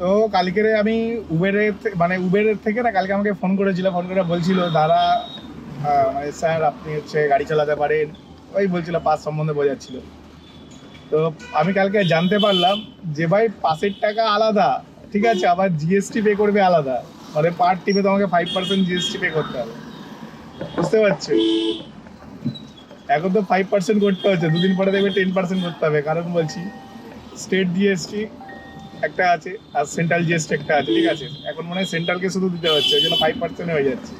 তো কালকে আমি উবেরের মানে উবেরের থেকে না কালকে আমাকে ফোন করেছিল ফোন করে বলছিল দাদা মানে স্যার আপনি হচ্ছে গাড়ি চালাতে পারেন। ওই বলছিল, পাস সম্বন্ধে বোঝাচ্ছিল। তো আমি কালকে জানতে পারলাম যে ভাই পাসের টাকা আলাদা, ঠিক আছে? আবার জিএসটি পে করবে আলাদা। মানে পার টিপে তোমাকে ফাইভ পার্সেন্ট জিএসটি পে করতে হবে। বুঝতে পারছ? এখন তো ফাইভ পার্সেন্ট করতে হচ্ছে। দুদিন পরে দেখবে টেন পার্সেন্ট করতে হবে। কারণ বলছি স্টেট জিএসটি একটা আছে, আর সেন্ট্রাল জিএসটি একটা আছে, ঠিক আছে? এখন মনে সেন্ট্রালকে শুধু দিতে হচ্ছে, ওই জন্য ফাইভ পার্সেন্ট হয়ে যাচ্ছে।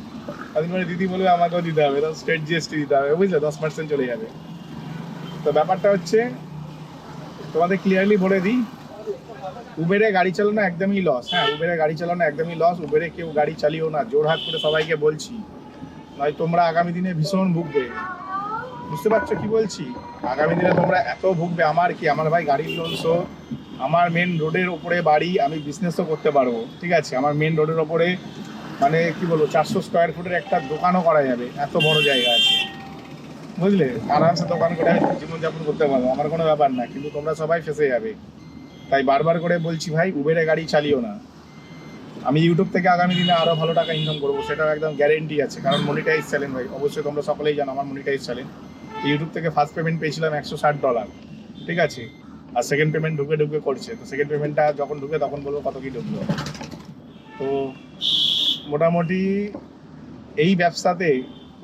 আমি মানে দিদি বলবে আমাকেও দিতে হবে তো স্টেট জিএসটি দিতে হবে, বুঝলে? দশ পার্সেন্ট চলে যাবে। তো ব্যাপারটা হচ্ছে, তোমাদের ক্লিয়ারলি বলে দিই, উবেরে গাড়ি চালানো একদমই লস হ্যাঁ উবেরে গাড়ি চালানো একদমই লস উবেরে কেউ গাড়ি চালিও না জোরহাট করে সবাইকে বলছি। নয়, তোমরা আগামী দিনে ভীষণ ভুগবে। বুঝতে পারছ কি বলছি? আগামী দিনে তোমরা এত ভুগবে, আমার কি? আমার ভাই গাড়ির লোন শো আমার মেন রোডের ওপরে বাড়ি, আমি বিজনেসও করতে পারব, ঠিক আছে? আমার মেন রোডের ওপরে মানে কি বলব, চারশো স্কোয়ার ফুটের একটা দোকানও করা যাবে, এত বড় জায়গা আছে। বুঝলে? আরামসে দোকান করে জীবনযাপন করতে পারব, আমার কোনো ব্যাপার না, কিন্তু তোমরা সবাই ফেসে যাবে। তাই বারবার করে বলছি, ভাই উবেরে গাড়ি চালিও না। আমি ইউটিউব থেকে আগামী দিনে আরও ভালো টাকা ইনকাম করব, সেটাও একদম গ্যারেন্টি আছে, কারণ মনিটাইজ চ্যানেল ভাই অবশ্যই তোমরা সকলেই জানো, আমার মনিটাইজ চ্যানেল ইউটিউব থেকে ফার্স্ট পেমেন্ট পেয়েছিলাম একশো ষাট ডলার ঠিক আছে? আর সেকেন্ড পেমেন্ট ঢুকে ঢুকে করছে। তো সেকেন্ড পেমেন্টটা যখন ঢুকে তখন বলব কত কি ঢুকলো তো মোটামুটি এই ব্যবসাতে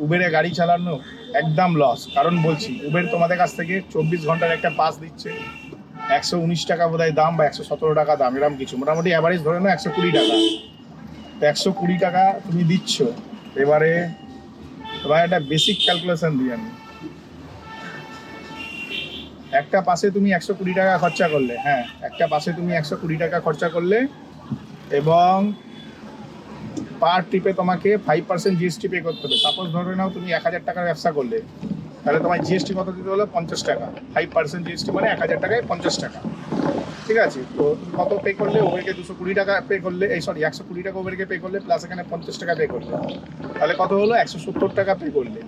উবেরে গাড়ি চালানো একদম লস কারণ বলছি উবের তোমাদের কাছ থেকে চব্বিশ ঘণ্টার একটা পাস দিচ্ছে। একশো উনিশ টাকা বোধহয় দাম বা একশো সতেরো টাকা দাম, এরকম কিছু। মোটামুটি অ্যাভারেজ ধরে নাও একশো কুড়ি টাকা। তো একশো কুড়ি টাকা তুমি দিচ্ছ। এবারে, এবার একটা বেসিক ক্যালকুলেশন দিই আমি। একটা পাশে তুমি একশো কুড়ি টাকা খরচা করলে হ্যাঁ একটা পাশে তুমি একশো কুড়ি টাকা খরচা করলে এবং পার ট্রিপে তোমাকে ফাইভ পার্সেন্ট জিএসটি পে করতে হবে। সাপোজ ধরে নাও তুমি এক হাজার টাকার ব্যবসা করলে, তাহলে তোমার জিএসটি কত দিতে হলো? পঞ্চাশ টাকা। ফাইভ পার্সেন্ট জিএসটি মানে এক হাজার টাকায় পঞ্চাশ টাকা। ঠিক আছে? তো কত পে করলে? ওবেরকে দুশো কুড়ি টাকা পে করলে, এই সরি একশো কুড়ি টাকা ওবেরকে পে করলে প্লাস এখানে পঞ্চাশ টাকা পে করলে। তাহলে কত হলো? একশো সত্তর টাকা পে করলে।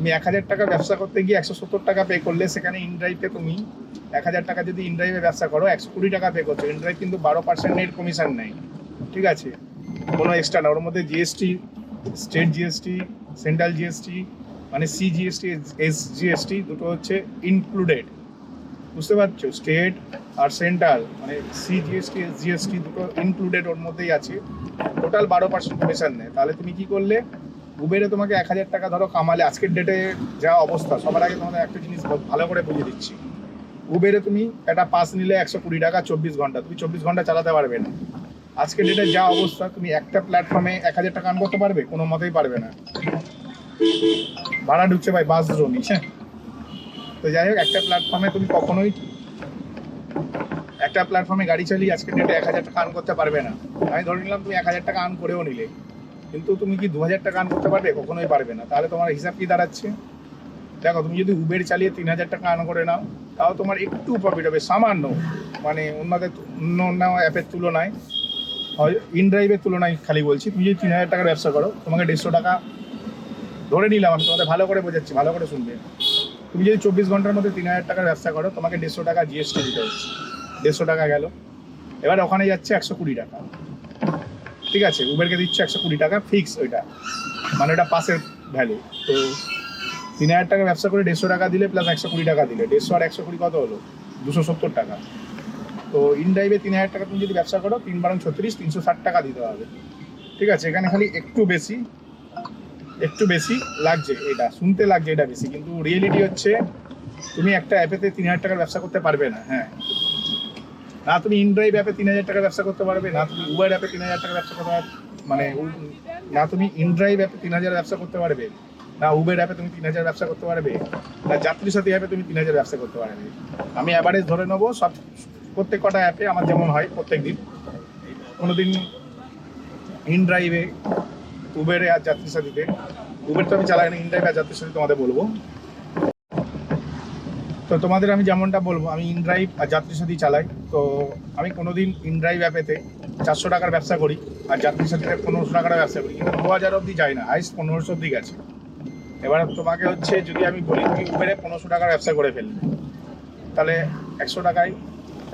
তুমি এক হাজার টাকা ব্যবসা করতে গিয়ে একশো সত্তর টাকা পে করলে সেখানে ইনড্রাইভে তুমি এক হাজার টাকা যদি ইনড্রাইভে ব্যবসা করো, একশো কুড়ি টাকা পে করছ। ইনড্রাইভ কিন্তু বারো পার্সেন্ট নেট কমিশন নেই ঠিক আছে? কোনো এক্সট্রা না। ওর মধ্যে GST state GST central GST মানে সি জিএসটি এস জিএসটি দুটো হচ্ছে ইনক্লুডেড বুঝতে পারছ? স্টেট আর সেন্ট্রাল মানে সি জিএসটি এস জিএসটি দুটো ইনক্লুডেড ওর মধ্যেই আছে। টোটাল বারো পার্সেন্ট কমিশন নেয়। তাহলে তুমি কি করলে? উবেরে তোমাকে এক হাজার টাকা ধরো কামালে, আজকের ডেটে যা অবস্থা, সবার আগে তোমাদের একটা জিনিস ভালো করে বুঝিয়ে দিচ্ছি। উবেরে তুমি একটা পাস নিলে একশো কুড়ি টাকা চব্বিশ ঘণ্টা, তুমি চব্বিশ ঘণ্টা চালাতে পারবে না। আজকের ডেটে যা অবস্থা, তুমি একটা প্ল্যাটফর্মে এক হাজার টাকা আন করতে পারবে? কোনো মতেই পারবে না। ভাড়া ঢুকছে ভাই বাস জমি হ্যাঁ? তো যাই হোক, একটা প্ল্যাটফর্মে তুমি কখনোই, একটা প্ল্যাটফর্মে গাড়ি চালিয়ে আজকের ডেটে এক হাজার টাকা আন করতে পারবে না। আমি ধরে নিলাম তুমি এক হাজার টাকা আন করেও নিলে। কিন্তু তুমি কি দু হাজার টাকা আন করতে পারবে? কখনোই পারবে না। তাহলে তোমার হিসাব কি দাঁড়াচ্ছে? দেখো, তুমি যদি উবের চালিয়ে তিন হাজার টাকা আন করে নাও, তাও তোমার একটু প্রফিট হবে। সামান্য। মানে অন্যদের অন্য অন্য অ্যাপের তুলনায়, হয় ইনড্রাইভের তুলনায় খালি বলছি, তুমি যদি তিন হাজার টাকার ব্যবসা করো, তোমাকে দেড়শো টাকা ধরে নিলাম আমি তোমাদের ভালো করে বোঝাচ্ছি, ভালো করে শুনবে। তুমি যদি চব্বিশ ঘণ্টার মধ্যে তিন হাজার টাকার ব্যবসা করো, তোমাকে দেড়শো টাকা জিএসটি দিতে হচ্ছে। দেড়শো টাকা গেল। এবার ওখানে যাচ্ছে একশো কুড়ি টাকা। ঠিক আছে উবেরকে দিচ্ছে একশো কুড়ি টাকা ফিক্স ওইটা। মানে ওটা পাসের ভ্যালু তো তিন হাজার টাকা ব্যবসা করে দেড়শো টাকা দিলে প্লাস একশো কুড়ি টাকা দিলে। দেড়শো আর একশো কুড়ি কত হলো? দুশো সত্তর টাকা। তো ইন ইনড্রাইভে তিন হাজার টাকা তুমি যদি ব্যবসা করো, তিন বারং ছত্রিশ, তিনশো ষাট টাকা দিতে হবে। ঠিক আছে, এখানে খালি একটু বেশি একটু বেশি লাগছে এটা, শুনতে লাগছে এটা বেশি। কিন্তু রিয়েলিটি হচ্ছে, তুমি একটা অ্যাপেতে তিন হাজার টাকার ব্যবসা করতে পারবে না হ্যাঁ। না তুমি ইনড্রাইভ অ্যাপে তিন হাজার টাকার ব্যবসা করতে পারবে, না তুমি উবার অ্যাপে তিন হাজার টাকার ব্যবসা করতে পারবে মানে না তুমি ইনড্রাইভ অ্যাপে তিন হাজার ব্যবসা করতে পারবে, না উবের অ্যাপে তুমি তিন হাজার ব্যবসা করতে পারবে, না যাত্রী সাথী অ্যাপে তুমি তিন হাজার ব্যবসা করতে পারবে। আমি অ্যাভারেজ ধরে নেব, সব, প্রত্যেক কটা অ্যাপে আমার যেমন হয় প্রত্যেক দিন। কোনো দিন ইনড্রাইভে উবেরে আর যাত্রী সাথীতে উবের তো আমি চালাই না ইনড্রাইভ আর যাত্রী সাথী তোমাদের বলব। তো তোমাদের আমি যেমনটা বলব, আমি ইনড্রাইভ আর যাত্রী সাথী চালাই। তো আমি কোনোদিন ইনড্রাইভ অ্যাপেতে চারশো টাকার ব্যবসা করি আর যাত্রী সাথীতে পনেরোশো টাকার ব্যবসা করি। কিন্তু দু হাজার অবধি যায় না হাইস্ট পনেরোশো অবধি গেছে। এবার তোমাকে হচ্ছে যদি আমি বলি তুমি উবেরে পনেরোশো টাকার ব্যবসা করে ফেললে, তাহলে একশো টাকায়,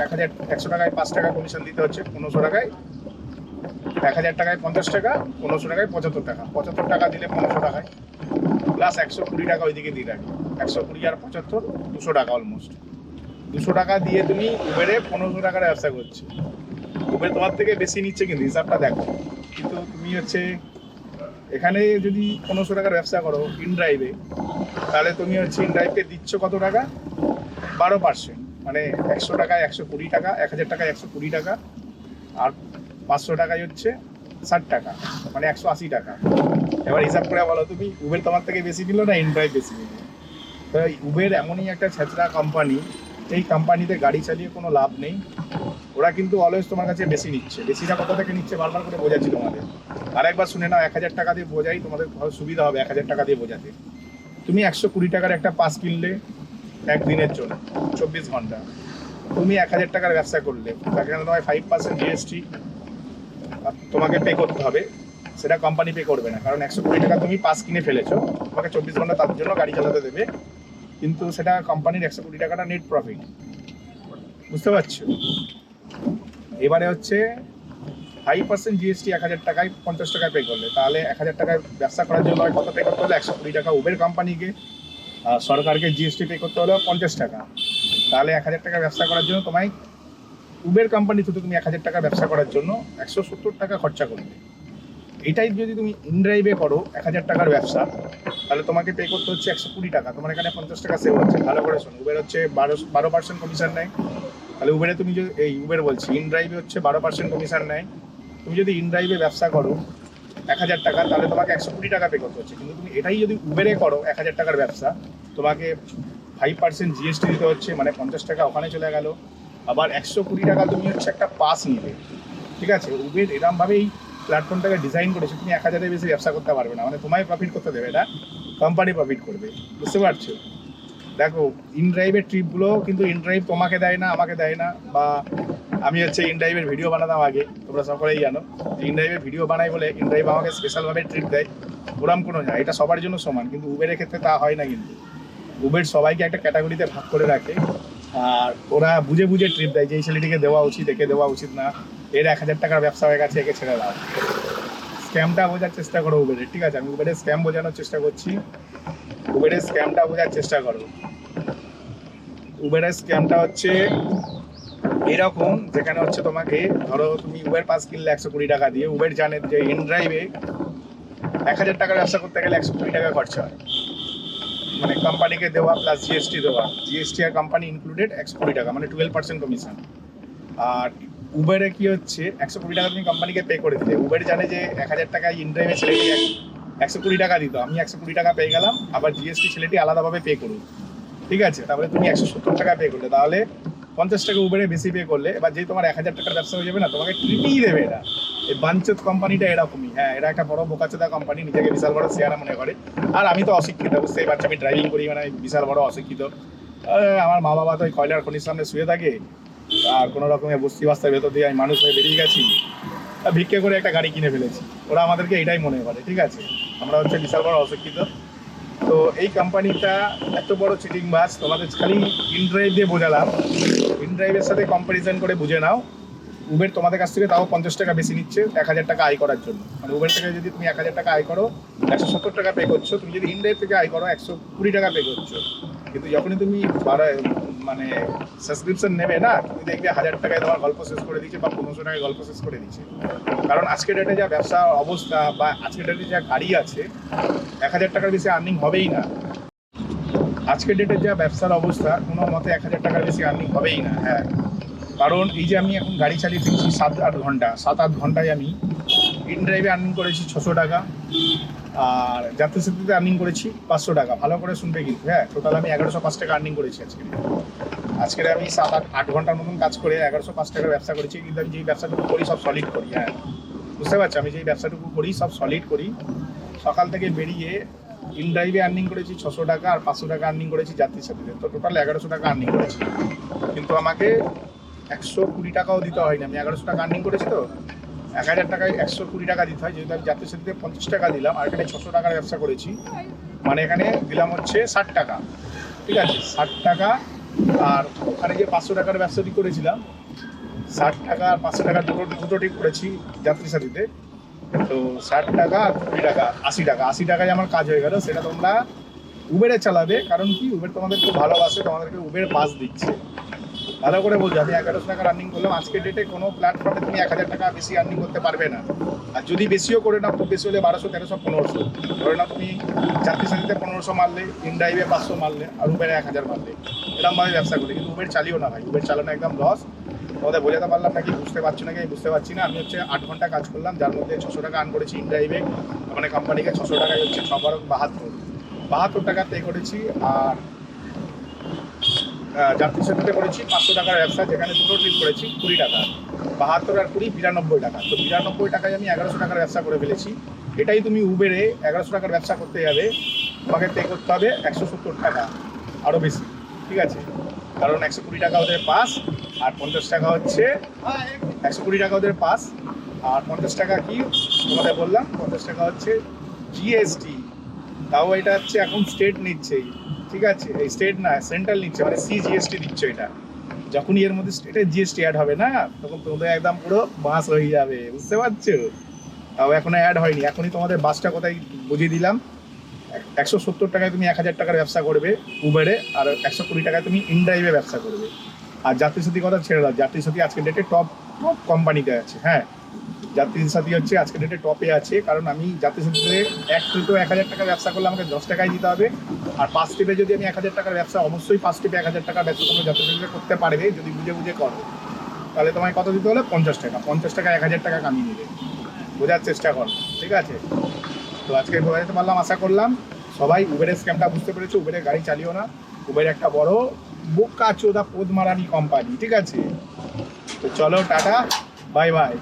এক হাজার, একশো টাকায় পাঁচ টাকা কমিশন দিতে হচ্ছে, পনেরোশো টাকায় এক হাজার টাকায় পঞ্চাশ টাকা, পনেরোশো টাকায় পঁচাত্তর টাকা। পঁচাত্তর টাকা দিলে পনেরোশো টাকায়। প্লাস একশো কুড়ি টাকা ওইদিকে দিয়ে রাখি। একশো কুড়ি আর পঁচাত্তর, দুশো টাকা অলমোস্ট দুশো টাকা দিয়ে তুমি উবেরে পনেরোশো টাকার ব্যবসা করছ। উবের তোমার থেকে বেশি নিচ্ছে কিন্তু হিসাবটা দেখো। কিন্তু তুমি হচ্ছে, এখানে যদি পনেরোশো টাকার ব্যবসা করো ইন ড্রাইভে তাহলে তুমি হচ্ছে ইন ড্রাইভে দিচ্ছ কত টাকা? বারো পার্সেন্ট মানে একশো টাকায় একশো কুড়ি টাকা, এক হাজার টাকায় একশো কুড়ি টাকা, আর পাঁচশো টাকায় হচ্ছে ষাট টাকা মানে একশো আশি টাকা। এবার হিসাব করে বলো তুমি উবের তোমার থেকে বেশি নিল না ইন ড্রাইভ বেশি নিল? তো উবের এমনই একটা ছেঁচড়া কোম্পানি এই কোম্পানিতে গাড়ি চালিয়ে কোনো লাভ নেই। ওরা কিন্তু অলওয়েজ তোমার কাছে বেশি নিচ্ছে। বেশিটা কত থেকে নিচ্ছে বারবার করে বোঝাচ্ছি তোমাদের। আর একবার শুনে নাও, এক হাজার টাকা দিয়ে বোঝাই, তোমাদের সুবিধা হবে এক হাজার টাকা দিয়ে বোঝাতে। তুমি একশো কুড়ি টাকার একটা পাস কিনলে একদিনের জন্য, চব্বিশ ঘণ্টা। তুমি এক হাজার টাকার ব্যবসা করলে সেখানে তোমায় ফাইভ পার্সেন্ট জিএসটি তোমাকে পে করতে হবে। সেটা কোম্পানি পে করবে না। কারণ একশো কুড়ি টাকা তুমি পাস কিনে ফেলেছো। তোমাকে চব্বিশ ঘণ্টা তার জন্য গাড়ি চালাতে দেবে। কিন্তু সেটা কোম্পানির একশো কুড়ি টাকাটা নেট প্রফিট বুঝতে পারছ? এবারে হচ্ছে ফাইভ পার্সেন্ট জিএসটি এক হাজার টাকায় পঞ্চাশ টাকায় পে করলে। তাহলে এক হাজার টাকায় ব্যবসা করার জন্য কত পে করতে হলে একশো কুড়ি টাকা উবের কোম্পানিকে আর সরকারকে জিএসটি পে করতে হলে পঞ্চাশ টাকা। তাহলে এক হাজার টাকা ব্যবসা করার জন্য তোমায় উবের কোম্পানি থেকে তুমি এক হাজার টাকা ব্যবসা করার জন্য একশো সত্তর টাকা খরচা করবে। এটাই যদি তুমি ইনড্রাইভে করো, এক হাজার টাকার ব্যবসা, তাহলে তোমাকে পে করতে হচ্ছে একশো কুড়ি টাকা। তোমার এখানে পঞ্চাশ টাকা সেভ হচ্ছে, ভালো করে শোনো। উবের হচ্ছে বারো বারো পার্সেন্ট কমিশন নেয়। তাহলে উবেরে তুমি যদি, এই উবের বলছি ইনড্রাইভে হচ্ছে বারো পার্সেন্ট কমিশন নেয়। তুমি যদি ইনড্রাইভে ব্যবসা করো, এক হাজার টাকা, তাহলে তোমাকে একশো কুড়ি টাকা পে করতে হচ্ছে। কিন্তু তুমি এটাই যদি উবেরে করো, এক হাজার টাকার ব্যবসা, তোমাকে ফাইভ পার্সেন্ট জিএসটি দিতে হচ্ছে মানে পঞ্চাশ টাকা ওখানে চলে গেল। আবার একশো কুড়ি টাকা তুমি হচ্ছে একটা পাস নিবে ঠিক আছে? উবের এরমভাবেই প্ল্যাটফর্মটাকে ডিজাইন করেছে, তুমি এক হাজারের বেশি ব্যবসা করতে পারবে না। মানে তোমায় প্রফিট করতে দেবে, এটা কোম্পানি প্রফিট করবে। বুঝতে পারছ? দেখো ইন ড্রাইভের ট্রিপগুলো কিন্তু ইন ড্রাইভ তোমাকে দেয় না, আমাকে দেয় না, বা আমি হচ্ছে ইন ড্রাইভের ভিডিও বানাতাম আগে, তোমরা সকলেই জানো। ইন ড্রাইভের ভিডিও বানাই বলে ইন ড্রাইভ আমাকে স্পেশালভাবে ট্রিপ দেয়, ওরম কোনো না। এটা সবার জন্য সমান, কিন্তু উবেরের ক্ষেত্রে তা হয় না কিন্তু। উবের সবাইকে একটা ক্যাটাগরিতে ভাগ করে রাখে, আর ওরা বুঝে বুঝে ট্রিপ দেয় যে, এই ছেলেটিকে দেওয়া উচিত, একে দেওয়া উচিত না। এর এক হাজার টাকার ব্যবসা হয়ে গেছে, একে ছেড়ে দাও। স্ক্যামটা বোঝার চেষ্টা করো উবেরের ঠিক আছে? আমি উবেরের স্ক্যাম বোঝানোর চেষ্টা করছি। উবেরের স্ক্যামটা বোঝার চেষ্টা করো। উবেরের স্ক্যামটা হচ্ছে এরকম, যেখানে হচ্ছে তোমাকে, ধরো তুমি উবের পাস কিনলে একশো কুড়ি টাকা দিয়ে উবের জানে যে ইন ড্রাইভে এক হাজার টাকার ব্যবসা করতে গেলে একশো কুড়ি টাকা খরচা হয়। মানে কোম্পানিকে দেওয়া প্লাস জিএসটি দেওয়া। জিএসটি আর কোম্পানি ইনক্লুডেড একশো কুড়ি টাকা মানে টুয়েলভ পার্সেন্ট কমিশন আর উবেরে কি হচ্ছে? একশো কুড়ি টাকা তুমি কোম্পানিকে পে করে দিলে। উবের জানে যে এক হাজার টাকা ইনড্রাইভে ছেলেটি একশো কুড়ি টাকা দিত। আমি একশো কুড়ি টাকা পেয়ে গেলাম, আবার জিএসটি ছেলেটি আলাদাভাবে পে করুন ঠিক আছে? তারপরে তুমি একশো সত্তর টাকা পে করলে। তাহলে পঞ্চাশ টাকা উবেরে বেশি পে করলে, এবার যে তোমার এক হাজার টাকার ব্যবসা হয়ে যাবে না, তোমাকে ট্রিপই দেবে এটা এই বাঞ্চত কোম্পানিটা এরকমই। হ্যাঁ এটা একটা বড় বোকাচোদা কোম্পানি নিজেকে বিশাল বড় শেয়ারা মনে করে। আর আমি তো অশিক্ষিত, বুঝতেই পারছি, আমি ড্রাইভিং করি মানে বিশাল বড় অশিক্ষিত। আমার মা বাবা তো ওই কয়লার খনির সামনে শুয়ে থাকে। কোনো রকমের বস্তি বাস্তার ভেতর দিয়ে আমি মানুষ হয়ে বেরিয়ে গেছি, আর ভিক্ষে করে একটা গাড়ি কিনে ফেলেছি। ওরা আমাদেরকে এটাই মনে করে, ঠিক আছে? আমরা হচ্ছে বিশাল বড় অশিক্ষিত। তো এই কোম্পানিটা এত বড় চিটিং বাস তোমাদের খালি ইনড্রাইভ দিয়ে বোঝালাম। ইনড্রাইভের সাথে কম্পারিজন করে বুঝে নাও। উবের তোমাদের কাছ থেকে তাও পঞ্চাশ টাকা বেশি নিচ্ছে এক হাজার টাকা আয় করার জন্য। মানে উবের থেকে যদি তুমি এক হাজার টাকা আয় করো, একশো সত্তর টাকা পে করছ, তুমি যদি ইনড্রাইভ থেকে আয় করো, একশো কুড়ি টাকা পে করছ। কিন্তু যখনই তুমি মানে সাবস্ক্রিপশন নেবে না, তুমি দেখবে হাজার টাকায় তোমার গল্প শেষ করে দিচ্ছে বা পনেরোশো টাকায় গল্প শেষ করে দিচ্ছে কারণ আজকের ডেটে যা ব্যবসা অবস্থা বা আজকের ডেটে যা গাড়ি আছে, এক হাজার টাকার বেশি আর্নিং হবেই না। আজকের ডেটের যা ব্যবসার অবস্থা, কোনো মতে এক হাজার টাকার বেশি আর্নিং হবেই না হ্যাঁ। কারণ এই যে আমি এখন গাড়ি চালিয়ে ফিরছি সাত আট ঘণ্টা, সাত আট ঘন্টায় আমি ইন ড্রাইভে আর্নিং করেছি ছশো টাকা। আর যাত্রী সাথীতে আর্নিং করেছি পাঁচশো টাকা। ভালো করে শুনবে কিন্তু হ্যাঁ? টোটাল আমি এগারোশো পাঁচ টাকা আর্নিং করেছি আজকে। আজকের আমি সাত আট আট ঘণ্টার মতন কাজ করে এগারোশো পাঁচ টাকার ব্যবসা করেছি, কিন্তু আমি যেই ব্যবসাটুকু করি সব সলিড করি হ্যাঁ? বুঝতে পারছি? আমি যেই ব্যবসাটুকু করি সব সলিড করি। সকাল থেকে বেরিয়ে ইন ড্রাইভে আর্নিং করেছি ছশো টাকা আর পাঁচশো টাকা আর্নিং করেছি যাত্রীর সাথে তো টোটাল এগারোশো টাকা আর্নিং করেছি। কিন্তু আমাকে একশো কুড়ি টাকাও দিতে হয়নি। আমি এগারোশো টাকা আর্নিং করেছি তো? এক হাজার টাকায় একশো কুড়ি টাকা দিতে হয়, যেহেতু আমি যাত্রীর সাথে পঞ্চাশ টাকা দিলাম, আর এখানে ছশো টাকার ব্যবসা করেছি। মানে এখানে দিলাম হচ্ছে ষাট টাকা। ঠিক আছে? ষাট টাকা আর ওখানে যে পাঁচশো টাকার ব্যবসাটি করেছিলাম। ষাট টাকা আর পাঁচশো টাকা দুটো দুটো ঠিক করেছি যাত্রী সাথীতে তো ষাট টাকা আর কুড়ি টাকা, আশি টাকা। আশি টাকায় আমার কাজ হয়ে গেল, সেটা তোমরা উবেরে চালাবে। কারণ কি? উবের তোমাদের খুব ভালোবাসে, তোমাদেরকে উবের পাস দিচ্ছে। ভালো করে বলছি আমি এগারোশো টাকা রানিং করলাম, আজকের ডেটে কোনো প্ল্যাটফর্মে তুমি এক হাজার টাকা বেশি আর্নিং করতে পারবে না। আর যদি বেশিও করে নাও খুব বেশি হলে বারোশো, তেরোশো, পনেরোশো। ধরে নাও তুমি যাত্রী সাথীতে পনেরোশো মারলে ইনড্রাইভে পাঁচশো মারলে, আর উবেরে এক হাজার মারলে। এরকমভাবে ব্যবসা করি, কিন্তু উবের চালিও না ভাই। উবের চালানো একদম লস তোমাদের বোঝাতে পারলাম নাকি, বুঝতে পারছ নাকি আমি বুঝতে পারছি না। আমি হচ্ছে আট ঘণ্টা কাজ করলাম, যার মধ্যে ছশো টাকা আর্ন করেছি ইনড্রাইভে মানে কোম্পানিকে ছশো টাকায় হচ্ছে ছ বারো বাহাত্তর। বাহাত্তর টাকা পে করেছি, আর যাত্রী সাথে করেছি পাঁচশো টাকার ব্যবসা, যেখানে দুটো ট্রিপ করেছি, কুড়ি টাকা। বাহাত্তর আর কুড়ি, বিরানব্বই টাকা। তো বিরানব্বই টাকায় আমি এগারোশো টাকার ব্যবসা করে ফেলেছি। এটাই তুমি উবেরে এগারোশো টাকার ব্যবসা করতে যাবে, তোমাকে পে করতে হবে একশো সত্তর টাকা আরও বেশি। ঠিক আছে? কারণ একশো কুড়ি টাকা ওদের পাস আর পঞ্চাশ টাকা হচ্ছে একশো কুড়ি টাকা ওদের পাস আর পঞ্চাশ টাকা কি? তোমাদের বললাম, পঞ্চাশ টাকা হচ্ছে জিএসটি তাও এটা হচ্ছে এখন স্টেট নিচ্ছে। ঠিক আছে? এই স্টেট না সেন্ট্রাল নিচ্ছে মানে সি জিএসটি দিচ্ছে এটা। যখনই এর মধ্যে স্টেটের জিএসটি অ্যাড হবে না, তখন তোমাদের একদম পুরো বাস হয়ে যাবে, বুঝতে পারছ? তাও এখনও অ্যাড হয়নি, এখনই তোমাদের বাসটা কোথায় বুঝিয়ে দিলাম। এক- একশো সত্তর টাকায় তুমি এক হাজার টাকার ব্যবসা করবে উবেরে আর একশো কুড়ি টাকায় তুমি ইনড্রাইভে ব্যবসা করবে। আর যাত্রী সাথী কথা ছেড়ে দাও যাত্রী সাথী আজকের ডেটে টপ টপ কোম্পানিতে আছে হ্যাঁ? যাত্রী সাথী হচ্ছে, আজকের ডেটে টপে আছে, কারণ আমি যাত্রী সাথীতে এক ট্রিপে এক হাজার টাকার ব্যবসা করলে আমাকে দশ টাকায় দিতে হবে। আর পাঁচ ট্রিপে যদি আমি এক হাজার টাকার ব্যবসা, অবশ্যই পাঁচ ট্রিপে এক হাজার টাকার ব্যবসা তোমরা যাত্রী সাথীতে করতে পারবে, যদি বুঝে বুঝে করো। তাহলে তোমায় কত দিতে হলে? পঞ্চাশ টাকা। পঞ্চাশ টাকা, এক হাজার টাকা কামিয়ে নেবে বোঝার চেষ্টা করো, ঠিক আছে? তো আজকে বোঝাতে পারলাম, আশা করলাম। সবাই উবেরের স্ক্যামটা বুঝতে পেরেছ উবেরের গাড়ি চালিও না। উবের একটা বড় বোকা চোদা পোদ মারানি কোম্পানি ঠিক আছে? তো চলো, টাটা বাই বাই